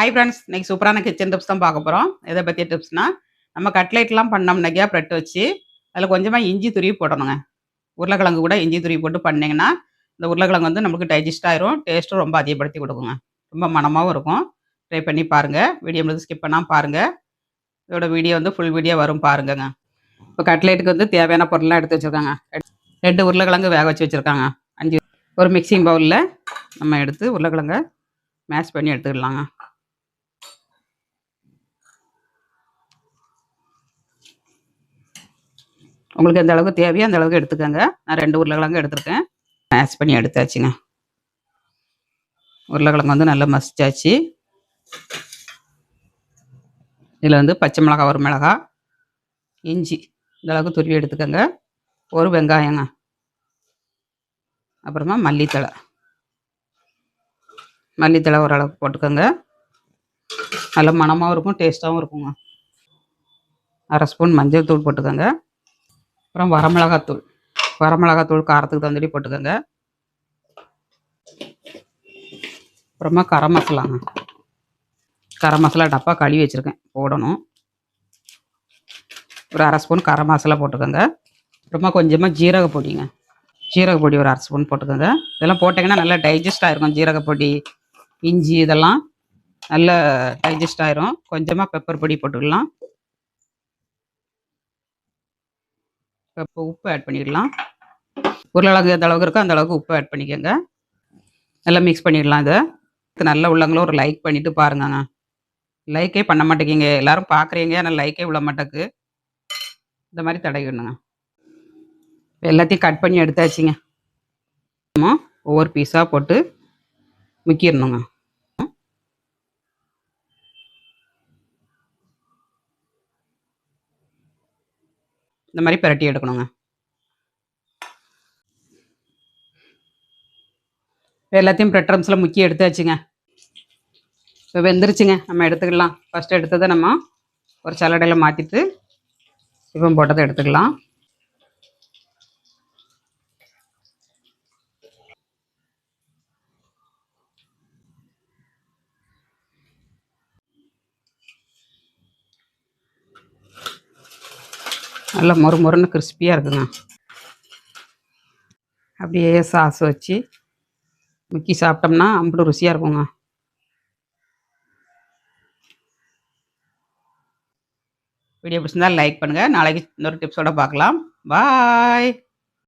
Hi friends இன்னைக்கு சூப்பரான kitchen tips தான் பார்க்க போகிறோம் எதை பற்றிய டிப்ஸ்னா நம்ம கட்லைட்லாம் பண்ணோம்னாக்கியா ப்ரெட் வச்சு அதில் கொஞ்சமாக இஞ்சி துருவி போடணுங்க. உருளைக்கிழங்கு கூட இஞ்சி துருவி போட்டு பண்ணிங்கன்னா இந்த உருளைக்கிழங்கு வந்து நமக்கு டைஜஸ்ட் ஆயிரும் டேஸ்ட்டும் ரொம்ப அதிகப்படுத்தி கொடுக்குங்க. ரொம்ப மனமாகவும் இருக்கும். ட்ரை பண்ணி பாருங்கள் வீடியோ முடிஞ்சு ஸ்கிப் பண்ணாமல் பாருங்கள் இதோட வீடியோ வந்து ஃபுல் வீடியோ வரும் பாருங்கங்க. இப்போ கட்லைட்டுக்கு வந்து தேவையான பொருள்லாம் எடுத்து வச்சுருக்காங்க. ரெண்டு உருளைக்கிழங்கு வேக வச்சு வச்சுருக்காங்க. அஞ்சு ஒரு மிக்சிங் பவுலில் நம்ம எடுத்து உருளைக்கிழங்க மேஷ் பண்ணி எடுத்துக்கலாங்க. உங்களுக்கு எந்த அளவுக்கு தேவையோ அந்த அளவுக்கு எடுத்துக்கோங்க. நான் ரெண்டு உருளைக்கிழங்கு எடுத்திருக்கேன். மேஷ் பண்ணி எடுத்தாச்சுங்க. உருளைக்கிழங்கு வந்து நல்லா மசிச்சாச்சு. இதில் வந்து பச்சை மிளகா ஒரு மிளகா இஞ்சி இந்த அளவுக்கு துருவி எடுத்துக்கோங்க. ஒரு வெங்காயங்க. அப்புறமா மல்லித்தழை. மல்லித்தழை ஓரளவுக்கு போட்டுக்கோங்க. நல்ல மணமாகவும் இருக்கும் டேஸ்ட்டாகவும் இருக்குங்க. அரை ஸ்பூன் மஞ்சள் தூள் போட்டுக்கோங்க. அப்புறம் வரமிளகாத்தூள். வரமிளகாத்தூள் காரத்துக்கு தந்தடி போட்டுக்கோங்க. அப்புறமா கரம் மசாலாங்க. கரம் மசாலா டப்பா கழுவி வச்சுருக்கேன். போடணும். ஒரு அரை ஸ்பூன் கரம் மசாலா போட்டுக்கோங்க. அப்புறமா கொஞ்சமாக ஜீரக பொடிங்க. ஜீரக பொடி ஒரு அரை ஸ்பூன் போட்டுக்கோங்க. இதெல்லாம் போட்டிங்கன்னா நல்லா டைஜஸ்ட் ஆகிருக்கும் ஜீரக பொடி இஞ்சி இதெல்லாம் நல்லா டைஜஸ்ட் ஆயிரும். கொஞ்சமாக பெப்பர் பொடி போட்டுக்கலாம். இப்போ உப்பு ஆட் பண்ணிடலாம். உருளைக்கிழங்கு எந்த அளவுக்கு இருக்கோ அந்த அளவுக்கு உப்பு ஆட் பண்ணிக்கோங்க. நல்லா மிக்ஸ் பண்ணிடலாம் இதை. நல்ல உள்ளவங்களும் ஒரு லைக் பண்ணிவிட்டு பாருங்கங்க. லைக்கே பண்ண மாட்டேங்கிங்க. எல்லாரும் பார்க்குறீங்க ஆனால் லைக்கே விட மாட்டேக்கு இந்த மாதிரி தடவிடணுங்க. எல்லாத்தையும் கட் பண்ணி எடுத்தாச்சுங்க. ஒவ்வொரு பீஸாக போட்டு முக்கிடணுங்க. இந்த மாதிரி பிரட்டி எடுக்கணுங்க. எல்லாத்தையும் ப்ரெட்ரம்ஸில் முக்கிய எடுத்தாச்சுங்க இப்போ வெந்துருச்சுங்க. நம்ம எடுத்துக்கலாம். ஃபஸ்ட்டு எடுத்ததை நம்ம ஒரு சலடையில் மாற்றிட்டு இப்போ போட்டதை எடுத்துக்கலாம். நல்லா மொறு மொறுன்னு கிறிஸ்பியாக இருக்குங்க. அப்படியே சாஸ் வச்சு முக்கி சாப்பிட்டோம்னா அம்பளை ருசியாக இருக்குங்க. வீடியோ பிடிச்சிருந்தால் லைக் பண்ணுங்கள் நாளைக்கு இன்னொரு டிப்ஸோடு பார்க்கலாம். பாய்